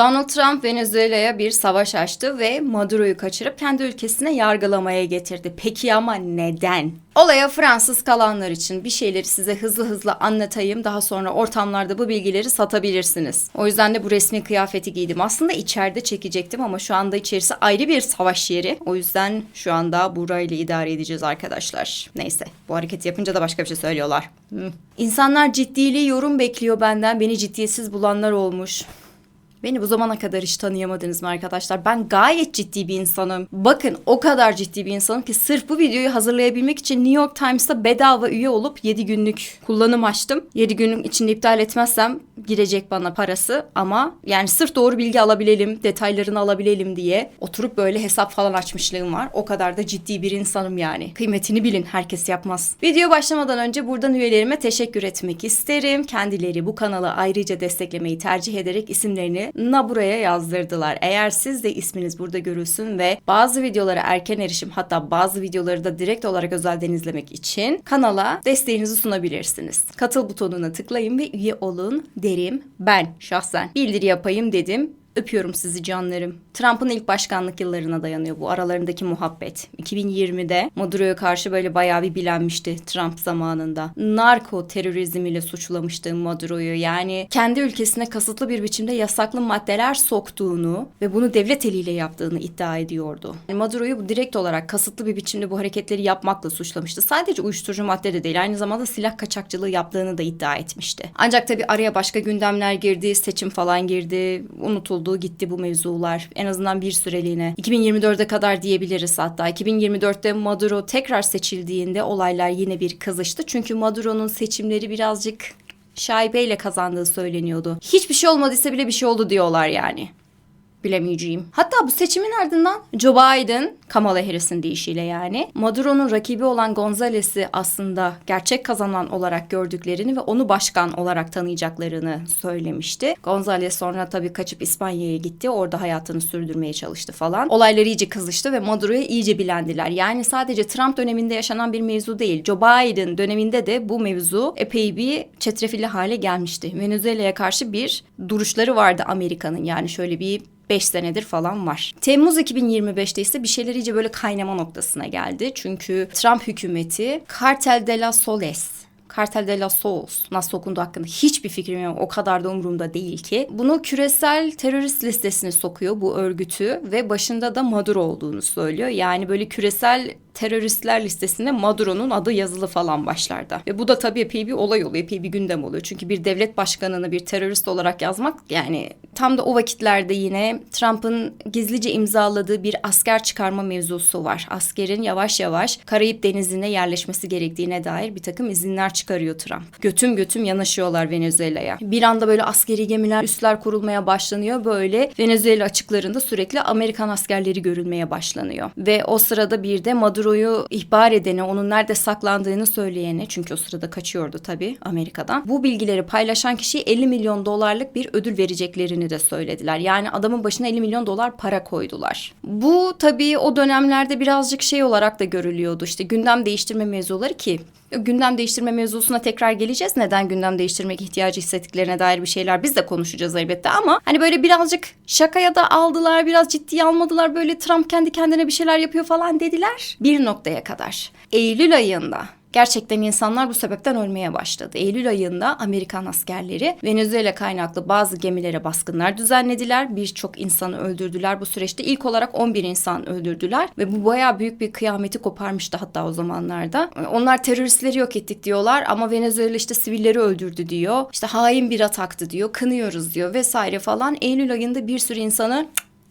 Donald Trump Venezuela'ya bir savaş açtı ve Maduro'yu kaçırıp kendi ülkesine yargılamaya getirdi. Peki ama neden? Olaya Fransız kalanlar için bir şeyleri size hızlı hızlı anlatayım. Daha sonra ortamlarda bu bilgileri satabilirsiniz. O yüzden de bu resmi kıyafeti giydim. Aslında içeride çekecektim ama şu anda içerisi ayrı bir savaş yeri. O yüzden şu anda burayla idare edeceğiz arkadaşlar. Neyse bu hareketi yapınca da başka bir şey söylüyorlar. Hı. İnsanlar ciddiliği yorum bekliyor benden. Beni ciddiyetsiz bulanlar olmuş. Beni bu zamana kadar hiç tanıyamadınız mı arkadaşlar? Ben gayet ciddi bir insanım. Bakın o kadar ciddi bir insanım ki sırf bu videoyu hazırlayabilmek için New York Times'ta bedava üye olup 7 günlük kullanım açtım. 7 günün içinde iptal etmezsem girecek bana parası ama yani sırf doğru bilgi alabilelim, detaylarını alabilelim diye oturup böyle hesap falan açmışlığım var. O kadar da ciddi bir insanım yani. Kıymetini bilin herkes yapmaz. Video başlamadan önce buradan üyelerime teşekkür etmek isterim. Kendileri bu kanalı ayrıca desteklemeyi tercih ederek isimlerini na buraya yazdırdılar. Eğer siz de isminiz burada görülsün ve bazı videolara erken erişim hatta bazı videoları da direkt olarak özelden izlemek için kanala desteğinizi sunabilirsiniz. Katıl butonuna tıklayın ve üye olun derim ben şahsen. Bildiri yapayım dedim. Öpüyorum sizi canlarım. Trump'ın ilk başkanlık yıllarına dayanıyor bu aralarındaki muhabbet. 2020'de Maduro'ya karşı böyle bayağı bir bilenmişti Trump zamanında. Narko terörizm ile suçlamıştı Maduro'yu. Yani kendi ülkesine kasıtlı bir biçimde yasaklı maddeler soktuğunu ve bunu devlet eliyle yaptığını iddia ediyordu. Yani Maduro'yu bu direkt olarak kasıtlı bir biçimde bu hareketleri yapmakla suçlamıştı. Sadece uyuşturucu madde de değil aynı zamanda silah kaçakçılığı yaptığını da iddia etmişti. Ancak tabii araya başka gündemler girdi, seçim falan girdi, unutuldu gitti bu mevzular. En azından bir süreliğine. 2024'e kadar diyebiliriz hatta. 2024'te Maduro tekrar seçildiğinde olaylar yine bir kızıştı. Çünkü Maduro'nun seçimleri birazcık şaibeyle kazandığı söyleniyordu. Hiçbir şey olmadıysa bile bir şey oldu diyorlar yani bilemeyeceğim. Hatta bu seçimin ardından Joe Biden, Kamala Harris'in deyişiyle yani Maduro'nun rakibi olan Gonzales'i aslında gerçek kazanan olarak gördüklerini ve onu başkan olarak tanıyacaklarını söylemişti. Gonzales sonra tabii kaçıp İspanya'ya gitti. Orada hayatını sürdürmeye çalıştı falan. Olaylar iyice kızıştı ve Maduro'yu iyice bilendiler. Yani sadece Trump döneminde yaşanan bir mevzu değil. Joe Biden döneminde de bu mevzu epey bir çetrefilli hale gelmişti. Venezuela'ya karşı bir duruşları vardı Amerika'nın. Yani şöyle bir 5 senedir falan var. Temmuz 2025'te ise bir şeyler iyice böyle kaynama noktasına geldi. Çünkü Trump hükümeti Cartel de la Soles Cartel de la Sols nasıl okunduğu hakkında hiçbir fikrim yok. O kadar da umurumda değil ki. Bunu küresel terörist listesine sokuyor bu örgütü ve başında da Maduro olduğunu söylüyor. Yani böyle küresel teröristler listesinde Maduro'nun adı yazılı falan başlarda. Ve bu da tabii epey bir olay oluyor, epey bir gündem oluyor. Çünkü bir devlet başkanını bir terörist olarak yazmak yani tam da o vakitlerde yine Trump'ın gizlice imzaladığı bir asker çıkarma mevzusu var. Askerin yavaş yavaş Karayip Denizi'ne yerleşmesi gerektiğine dair bir takım izinler çıkarıyor Trump. Götüm götüm yanaşıyorlar Venezuela'ya. Bir anda böyle askeri gemiler, üsler kurulmaya başlanıyor. Böyle Venezuela açıklarında sürekli Amerikan askerleri görülmeye başlanıyor. Ve o sırada bir de Maduro'yu ihbar edene, onun nerede saklandığını söyleyene, çünkü o sırada kaçıyordu tabii Amerika'dan. Bu bilgileri paylaşan kişiye 50 milyon dolarlık bir ödül vereceklerini de söylediler. Yani adamın başına 50 milyon dolar para koydular. Bu tabii o dönemlerde birazcık şey olarak da görülüyordu. İşte gündem değiştirme mevzuları ki gündem değiştirme mevzusuna tekrar geleceğiz. Neden gündem değiştirmek ihtiyacı hissettiklerine dair bir şeyler biz de konuşacağız elbette ama hani böyle birazcık şakaya da aldılar, biraz ciddiye almadılar. Böyle Trump kendi kendine bir şeyler yapıyor falan dediler. Bir noktaya kadar. Eylül ayında Gerçekten insanlar bu sebepten ölmeye başladı. Eylül ayında Amerikan askerleri Venezuela kaynaklı bazı gemilere baskınlar düzenlediler. Birçok insanı öldürdüler. Bu süreçte ilk olarak 11 insan öldürdüler ve bu bayağı büyük bir kıyameti koparmıştı hatta o zamanlarda. Onlar teröristleri yok ettik diyorlar ama Venezuela işte sivilleri öldürdü diyor. İşte hain bir ataktı diyor. Kınıyoruz diyor vesaire falan. Eylül ayında bir sürü insanı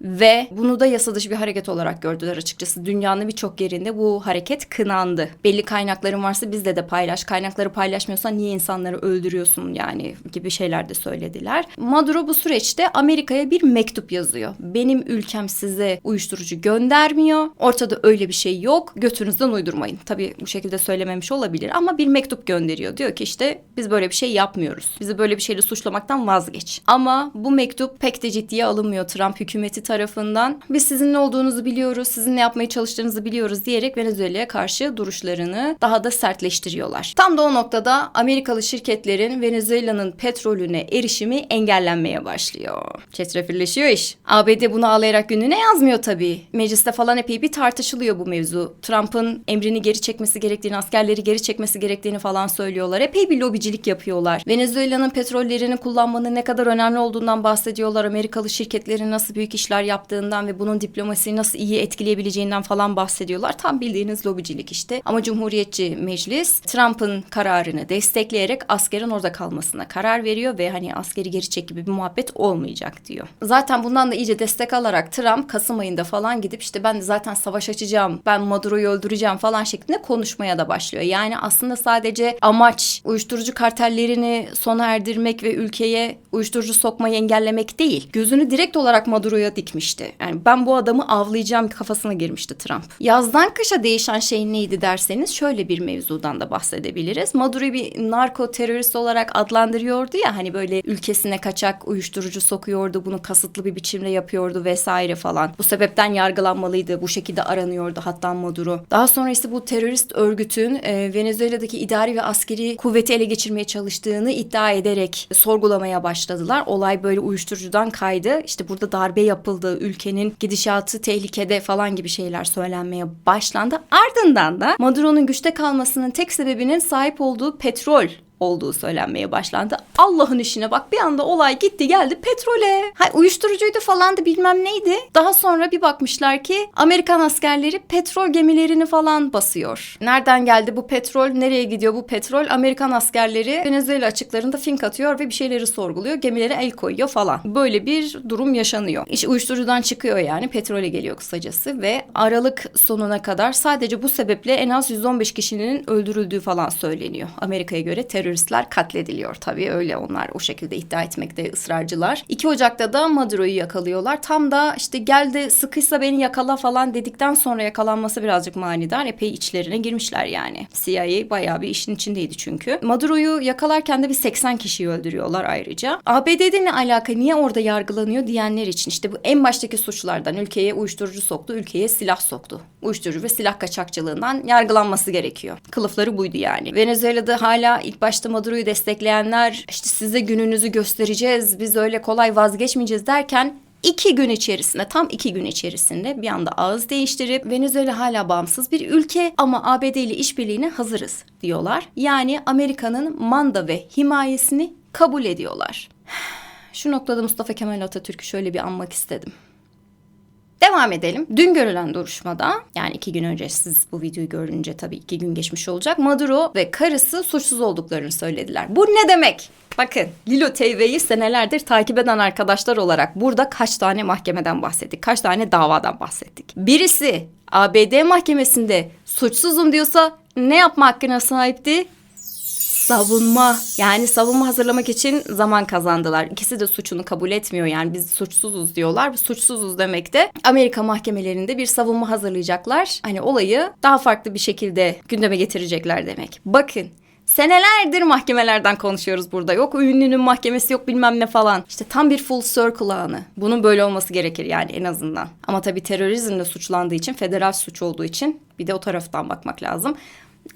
ve bunu da yasa dışı bir hareket olarak gördüler açıkçası. Dünyanın birçok yerinde bu hareket kınandı. Belli kaynakların varsa bizde de paylaş. Kaynakları paylaşmıyorsan niye insanları öldürüyorsun yani gibi şeyler de söylediler. Maduro bu süreçte Amerika'ya bir mektup yazıyor. Benim ülkem size uyuşturucu göndermiyor. Ortada öyle bir şey yok. Götünüzden uydurmayın. Tabii bu şekilde söylememiş olabilir ama bir mektup gönderiyor. Diyor ki işte biz böyle bir şey yapmıyoruz. Bizi böyle bir şeyle suçlamaktan vazgeç. Ama bu mektup pek de ciddiye alınmıyor Trump hükümeti tarafından biz sizin ne olduğunuzu biliyoruz, sizin ne yapmaya çalıştığınızı biliyoruz diyerek Venezuela'ya karşı duruşlarını daha da sertleştiriyorlar. Tam da o noktada Amerikalı şirketlerin Venezuela'nın petrolüne erişimi engellenmeye başlıyor. Çetrefilleşiyor iş. ABD bunu ağlayarak gününe yazmıyor tabii. Mecliste falan epey bir tartışılıyor bu mevzu. Trump'ın emrini geri çekmesi gerektiğini, askerleri geri çekmesi gerektiğini falan söylüyorlar. Epey bir lobicilik yapıyorlar. Venezuela'nın petrollerini kullanmanın ne kadar önemli olduğundan bahsediyorlar. Amerikalı şirketlerin nasıl büyük işler yaptığından ve bunun diplomasiyi nasıl iyi etkileyebileceğinden falan bahsediyorlar. Tam bildiğiniz lobicilik işte. Ama Cumhuriyetçi Meclis Trump'ın kararını destekleyerek askerin orada kalmasına karar veriyor ve hani askeri geri çek gibi bir muhabbet olmayacak diyor. Zaten bundan da iyice destek alarak Trump Kasım ayında falan gidip işte ben zaten savaş açacağım, ben Maduro'yu öldüreceğim falan şeklinde konuşmaya da başlıyor. Yani aslında sadece amaç uyuşturucu kartellerini sona erdirmek ve ülkeye uyuşturucu sokmayı engellemek değil. Gözünü direkt olarak Maduro'ya dikmişti. Yani ben bu adamı avlayacağım kafasına girmişti Trump. Yazdan kışa değişen şey neydi derseniz şöyle bir mevzudan da bahsedebiliriz. Maduro'yu bir narko terörist olarak adlandırıyordu ya hani böyle ülkesine kaçak uyuşturucu sokuyordu bunu kasıtlı bir biçimde yapıyordu vesaire falan. Bu sebepten yargılanmalıydı. Bu şekilde aranıyordu hatta Maduro. Daha sonra ise bu terörist örgütün e, Venezuela'daki idari ve askeri kuvveti ele geçirmeye çalıştığını iddia ederek sorgulamaya başladılar. Olay böyle uyuşturucudan kaydı. İşte burada darbe yapıldı. Ülkenin gidişatı tehlikede falan gibi şeyler söylenmeye başlandı. Ardından da Maduro'nun güçte kalmasının tek sebebinin sahip olduğu petrol olduğu söylenmeye başlandı. Allah'ın işine bak bir anda olay gitti geldi petrole. Ha, uyuşturucuydu falan da bilmem neydi. Daha sonra bir bakmışlar ki Amerikan askerleri petrol gemilerini falan basıyor. Nereden geldi bu petrol? Nereye gidiyor bu petrol? Amerikan askerleri Venezuela açıklarında fink atıyor ve bir şeyleri sorguluyor. Gemilere el koyuyor falan. Böyle bir durum yaşanıyor. İş uyuşturucudan çıkıyor yani petrole geliyor kısacası ve Aralık sonuna kadar sadece bu sebeple en az 115 kişinin öldürüldüğü falan söyleniyor. Amerika'ya göre terör teröristler katlediliyor tabii öyle onlar o şekilde iddia etmekte ısrarcılar. 2 Ocak'ta da Maduro'yu yakalıyorlar. Tam da işte geldi sıkıysa beni yakala falan dedikten sonra yakalanması birazcık manidar. Epey içlerine girmişler yani. CIA bayağı bir işin içindeydi çünkü. Maduro'yu yakalarken de bir 80 kişiyi öldürüyorlar ayrıca. ABD'de ne alaka niye orada yargılanıyor diyenler için işte bu en baştaki suçlardan ülkeye uyuşturucu soktu, ülkeye silah soktu. Uyuşturucu ve silah kaçakçılığından yargılanması gerekiyor. Kılıfları buydu yani. Venezuela'da hala ilk başta Maduro'yu destekleyenler işte size gününüzü göstereceğiz biz öyle kolay vazgeçmeyeceğiz derken iki gün içerisinde tam iki gün içerisinde bir anda ağız değiştirip Venezuela hala bağımsız bir ülke ama ABD ile işbirliğine hazırız diyorlar. Yani Amerika'nın manda ve himayesini kabul ediyorlar. Şu noktada Mustafa Kemal Atatürk'ü şöyle bir anmak istedim. Devam edelim. Dün görülen duruşmada yani iki gün önce siz bu videoyu görünce tabii iki gün geçmiş olacak. Maduro ve karısı suçsuz olduklarını söylediler. Bu ne demek? Bakın Lilo TV'yi senelerdir takip eden arkadaşlar olarak burada kaç tane mahkemeden bahsettik? Kaç tane davadan bahsettik? Birisi ABD mahkemesinde suçsuzum diyorsa ne yapma hakkına sahipti? Savunma yani savunma hazırlamak için zaman kazandılar. İkisi de suçunu kabul etmiyor yani biz suçsuzuz diyorlar. Suçsuzuz demek de Amerika mahkemelerinde bir savunma hazırlayacaklar. Hani olayı daha farklı bir şekilde gündeme getirecekler demek. Bakın Senelerdir mahkemelerden konuşuyoruz burada. Yok ünlünün mahkemesi yok bilmem ne falan. İşte tam bir full circle anı. Bunun böyle olması gerekir yani en azından. Ama tabii terörizmle suçlandığı için, federal suç olduğu için bir de o taraftan bakmak lazım.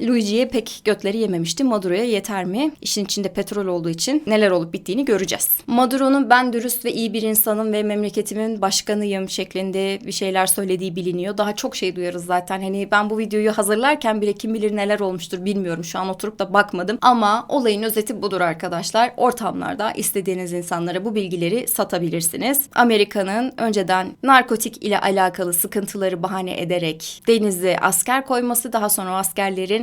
Luigi'ye pek götleri yememişti. Maduro'ya yeter mi? İşin içinde petrol olduğu için neler olup bittiğini göreceğiz. Maduro'nun ben dürüst ve iyi bir insanım ve memleketimin başkanıyım şeklinde bir şeyler söylediği biliniyor. Daha çok şey duyarız zaten. Hani ben bu videoyu hazırlarken bile kim bilir neler olmuştur bilmiyorum. Şu an oturup da bakmadım. Ama olayın özeti budur arkadaşlar. Ortamlarda istediğiniz insanlara bu bilgileri satabilirsiniz. Amerika'nın önceden narkotik ile alakalı sıkıntıları bahane ederek denize asker koyması daha sonra o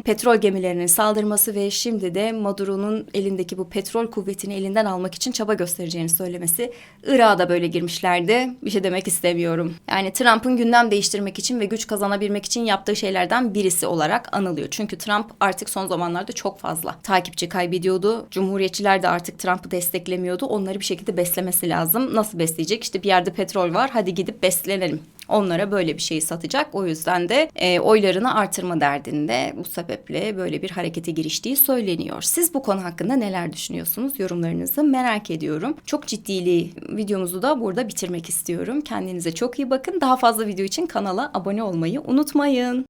petrol gemilerinin saldırması ve şimdi de Maduro'nun elindeki bu petrol kuvvetini elinden almak için çaba göstereceğini söylemesi. Irak'a da böyle girmişlerdi. Bir şey demek istemiyorum. Yani Trump'ın gündem değiştirmek için ve güç kazanabilmek için yaptığı şeylerden birisi olarak anılıyor. Çünkü Trump artık son zamanlarda çok fazla takipçi kaybediyordu. Cumhuriyetçiler de artık Trump'ı desteklemiyordu. Onları bir şekilde beslemesi lazım. Nasıl besleyecek? İşte bir yerde petrol var. Hadi gidip beslenelim onlara böyle bir şeyi satacak. O yüzden de e, oylarını artırma derdinde bu sebeple böyle bir harekete giriştiği söyleniyor. Siz bu konu hakkında neler düşünüyorsunuz? Yorumlarınızı merak ediyorum. Çok ciddili videomuzu da burada bitirmek istiyorum. Kendinize çok iyi bakın. Daha fazla video için kanala abone olmayı unutmayın.